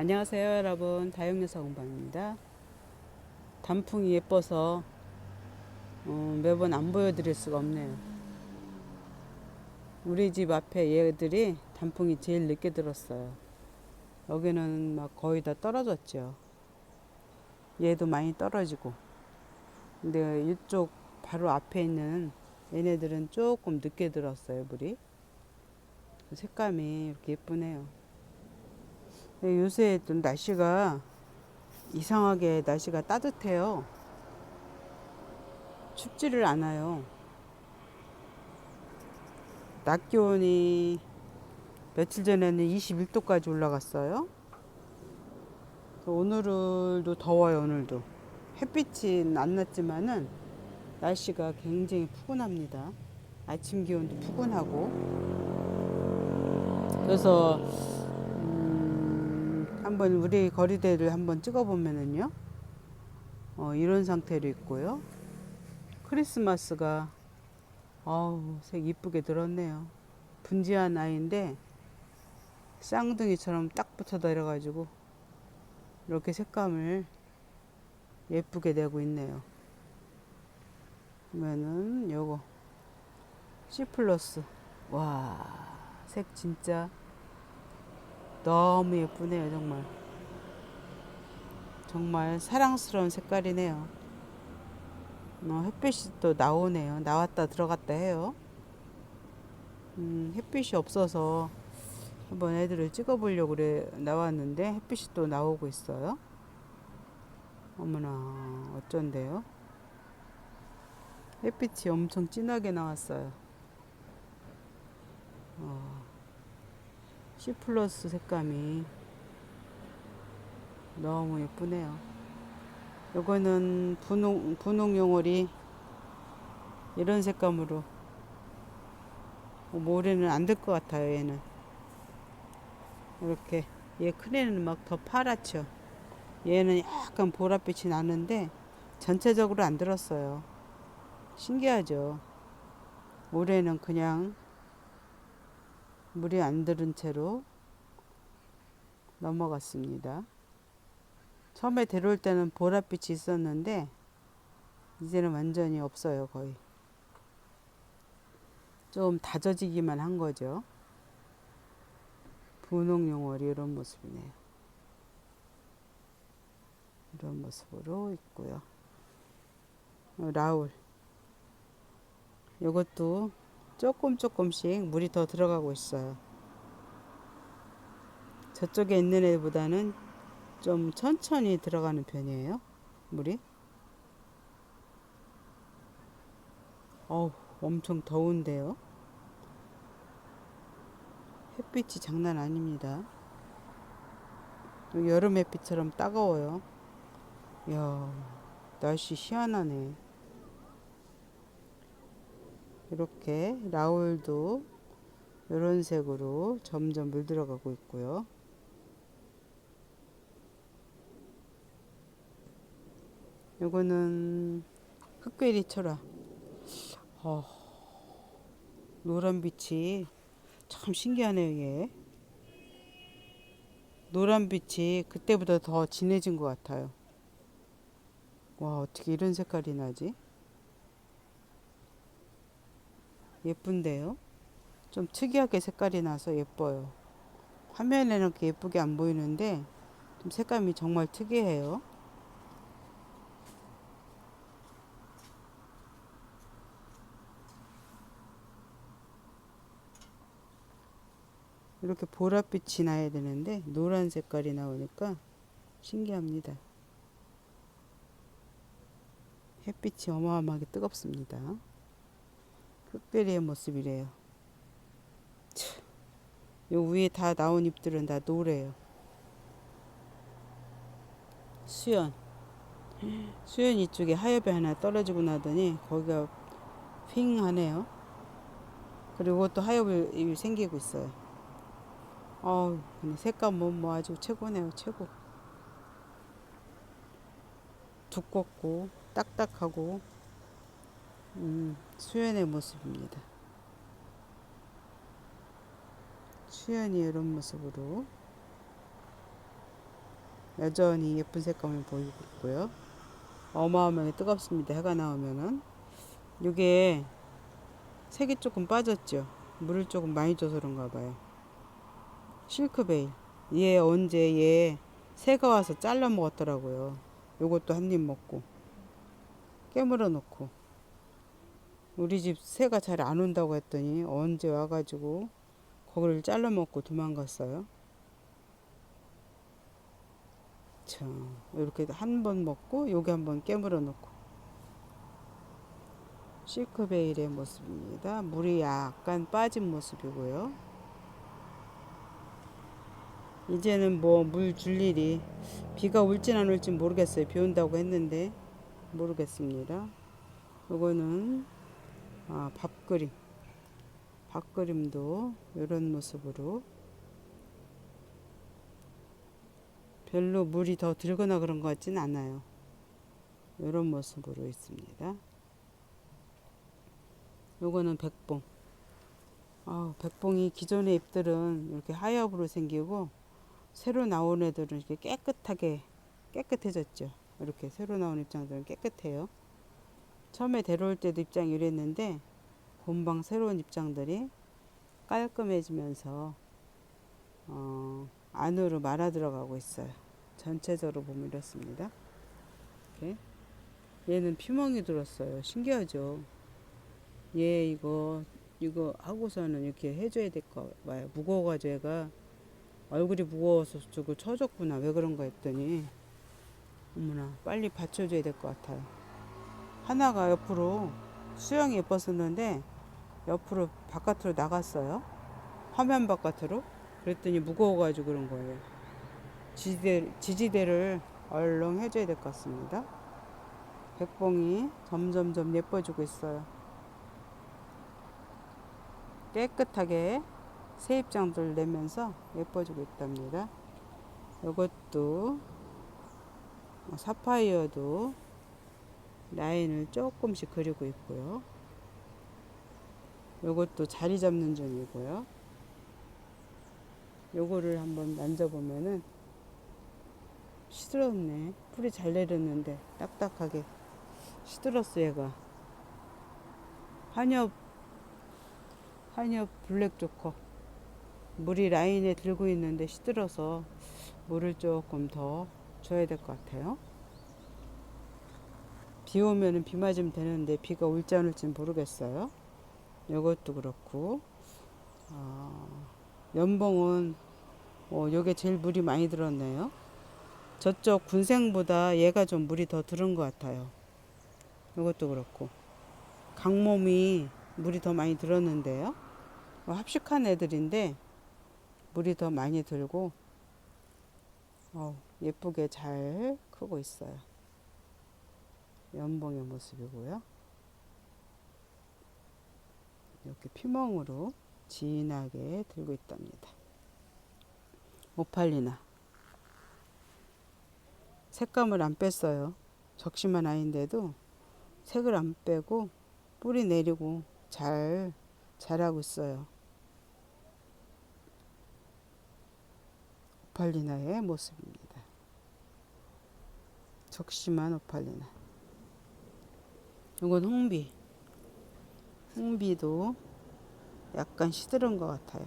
안녕하세요 여러분. 다육여사 공방입니다. 단풍이 예뻐서 어, 매번 안 보여드릴 수가 없네요. 우리 집 앞에 얘들이 단풍이 제일 늦게 들었어요. 여기는 막 거의 다 떨어졌죠. 얘도 많이 떨어지고. 근데 이쪽 바로 앞에 있는 얘네들은 조금 늦게 들었어요 물이. 색감이 이렇게 예쁘네요. 네, 요새 좀 날씨가 이상하게 날씨가 따뜻해요. 춥지를 않아요. 낮 기온이 며칠 전에는 21도까지 올라갔어요. 오늘도 더워요, 오늘도. 햇빛이 안 났지만은 날씨가 굉장히 푸근합니다. 아침 기온도 푸근하고. 그래서 한번 우리 거리대를 한번 찍어보면은요. 어, 이런 상태로 있고요. 크리스마스가 아우 색 이쁘게 들었네요. 분지한 아이인데 쌍둥이처럼 딱 붙어 내려가지고 이렇게 색감을 예쁘게 내고 있네요. 그러면은 요거 C 플러스 와 색 진짜 너무 예쁘네요, 정말. 정말 사랑스러운 색깔이네요. 어, 햇빛이 또 나오네요. 나왔다 들어갔다 해요. 음, 햇빛이 없어서 한번 애들을 찍어보려고 그래 나왔는데 햇빛이 또 나오고 있어요. 어머나 어쩐데요? 햇빛이 엄청 진하게 나왔어요. 어. C 플러스 색감이 너무 예쁘네요. 요거는 분홍, 분홍 용월이 이런 색감으로 모래는 안 될 것 같아요, 얘는. 이렇게. 얘 큰애는 막 더 파랗죠. 얘는 약간 보랏빛이 나는데 전체적으로 안 들었어요. 신기하죠. 올해는 그냥 물이 안 들은 채로 넘어갔습니다. 처음에 데려올 때는 보랏빛이 있었는데 이제는 완전히 없어요 거의. 좀 다져지기만 한 거죠. 분홍용월이 이런 모습이네요. 이런 모습으로 있고요. 라울. 이것도 조금 조금씩 물이 더 들어가고 있어요. 저쪽에 있는 애보다는 좀 천천히 들어가는 편이에요. 물이. 어우, 엄청 더운데요. 햇빛이 장난 아닙니다. 여름 햇빛처럼 따가워요. 이야, 날씨 희한하네. 이렇게 라울도 이런 색으로 점점 물들어가고 있고요. 이거는 흑괴리 철화. 어, 노란 빛이 참 신기하네요, 이게. 노란 빛이 그때보다 더 진해진 것 같아요. 와, 어떻게 이런 색깔이 나지? 예쁜데요? 좀 특이하게 색깔이 나서 예뻐요. 화면에는 그렇게 예쁘게 안 보이는데 좀 색감이 정말 특이해요. 이렇게 보랏빛이 나야 되는데 노란 색깔이 나오니까 신기합니다. 햇빛이 어마어마하게 뜨겁습니다. 흑베리의 모습이래요. 참, 요 위에 다 나온 잎들은 다 노래요. 수연. 수연 이쪽에 하엽이 하나 떨어지고 나더니 거기가 핑 하네요. 그리고 또 하엽이 생기고 있어요. 어우, 색감 뭐, 뭐 아주 최고네요, 최고. 두껍고, 딱딱하고, 음, 수연의 모습입니다. 수연이 이런 모습으로 여전히 예쁜 색감을 보이고 있고요. 어마어마하게 뜨겁습니다. 해가 나오면은 이게 색이 조금 빠졌죠. 물을 조금 많이 줘서 그런가 봐요. 실크베일. 얘 언제 얘 새가 와서 잘라 먹었더라고요. 요것도 한 입 먹고 깨물어 놓고 우리 집 새가 잘 안 온다고 했더니 언제 와가지고 거기를 잘라 먹고 도망갔어요. 참 이렇게 한 번 먹고 여기 한 번 깨물어 놓고 시크베일의 모습입니다. 물이 약간 빠진 모습이고요. 이제는 뭐 물 줄 일이 비가 올진 안 올진 모르겠어요. 비 온다고 했는데 모르겠습니다. 요거는 아, 밥그림. 밥그림도 이런 모습으로 별로 물이 더 들거나 그런 것 같진 않아요. 이런 모습으로 있습니다. 요거는 백봉. 아, 백봉이 기존의 잎들은 이렇게 하엽으로 생기고 새로 나온 애들은 이렇게 깨끗하게 깨끗해졌죠. 이렇게 새로 나온 입장들은 깨끗해요. 처음에 데려올 때도 입장이 이랬는데 금방 새로운 입장들이 깔끔해지면서 어, 안으로 말아 들어가고 있어요. 전체적으로 보면 이렇습니다. 이렇게. 얘는 피멍이 들었어요. 신기하죠. 얘 이거 이거 하고서는 이렇게 해줘야 될거 봐요. 무거워가지고 얘가 얼굴이 무거워서 저거 쳐졌구나. 왜 그런가 했더니 어머나 빨리 받쳐줘야 될 것 같아요. 하나가 옆으로 수영이 예뻤었는데 옆으로 바깥으로 나갔어요. 화면 바깥으로. 그랬더니 무거워가지고 그런 거예요. 지지대, 지지대를 얼렁 해줘야 될 것 같습니다. 백봉이 점점점 예뻐지고 있어요. 깨끗하게 새 입장들 내면서 예뻐지고 있답니다. 이것도 사파이어도 라인을 조금씩 그리고 있고요. 요것도 자리 잡는 중이고요. 요거를 한번 만져보면은 시들었네. 풀이 잘 내렸는데 딱딱하게 시들었어 얘가. 한엽 한엽 블랙 조커. 물이 라인에 들고 있는데 시들어서 물을 조금 더 줘야 될 것 같아요. 비 오면은 비 맞으면 되는데 비가 올지 안 올지 모르겠어요. 이것도 그렇고 어, 연봉은 어, 요게 제일 물이 많이 들었네요. 저쪽 군생보다 얘가 좀 물이 더 들은 것 같아요. 이것도 그렇고 강몸이 물이 더 많이 들었는데요. 어, 합식한 애들인데 물이 더 많이 들고 어, 예쁘게 잘 크고 있어요. 연봉의 모습이고요. 이렇게 피멍으로 진하게 들고 있답니다. 오팔리나 색감을 안 뺐어요. 적심한 아이인데도 색을 안 빼고 뿌리 내리고 잘 자라고 있어요. 오팔리나의 모습입니다. 적심한 오팔리나. 이건 홍비. 홍비도 약간 시들은 것 같아요.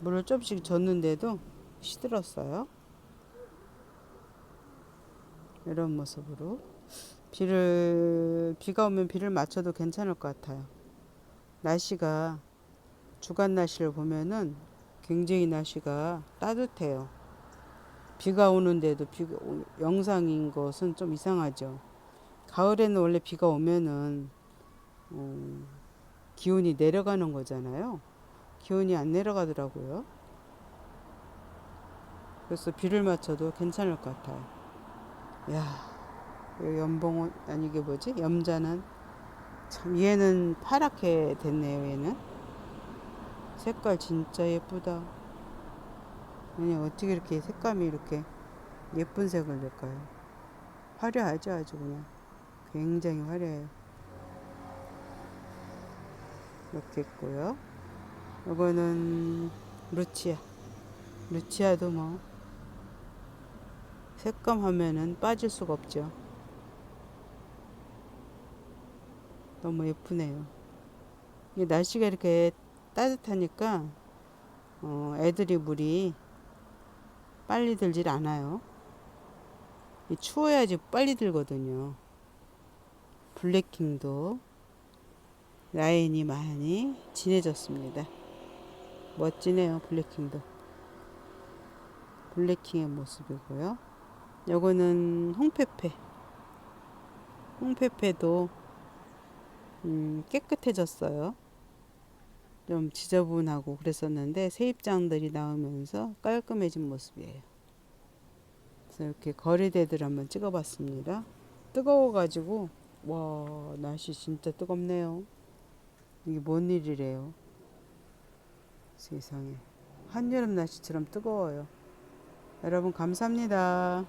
물을 조금씩 줬는데도 시들었어요. 이런 모습으로 비를 비가 오면 비를 맞춰도 괜찮을 것 같아요. 날씨가 주간 날씨를 보면은 굉장히 날씨가 따뜻해요. 비가 오는데도 비가 영상인 것은 좀 이상하죠. 가을에는 원래 비가 오면은 어, 기온이 내려가는 거잖아요. 기온이 안 내려가더라고요. 그래서 비를 맞춰도 괜찮을 것 같아요. 야, 연봉은 아니 이게 뭐지? 염자는 참 얘는 파랗게 됐네요. 얘는 색깔 진짜 예쁘다. 아니 어떻게 이렇게 색감이 이렇게 예쁜 색을 낼까요? 화려하죠 아주 그냥 굉장히 화려해요. 이렇게 있고요. 이거는 루치아. 루치아도 뭐 색감 하면은 빠질 수가 없죠. 너무 예쁘네요. 이게 날씨가 이렇게 따뜻하니까 어, 애들이 물이 빨리 들질 않아요. 이 추워야지 빨리 들거든요. 블랙킹도 라인이 많이 진해졌습니다. 멋지네요, 블랙킹도. 블랙킹의 모습이고요. 요거는 홍페페. 홍페페도 음, 깨끗해졌어요. 좀 지저분하고 그랬었는데 세입장들이 나오면서 깔끔해진 모습이에요. 그래서 이렇게 거리대들 한번 찍어봤습니다. 뜨거워가지고 와 날씨 진짜 뜨겁네요. 이게 뭔 일이래요? 세상에 한여름 날씨처럼 뜨거워요. 여러분 감사합니다.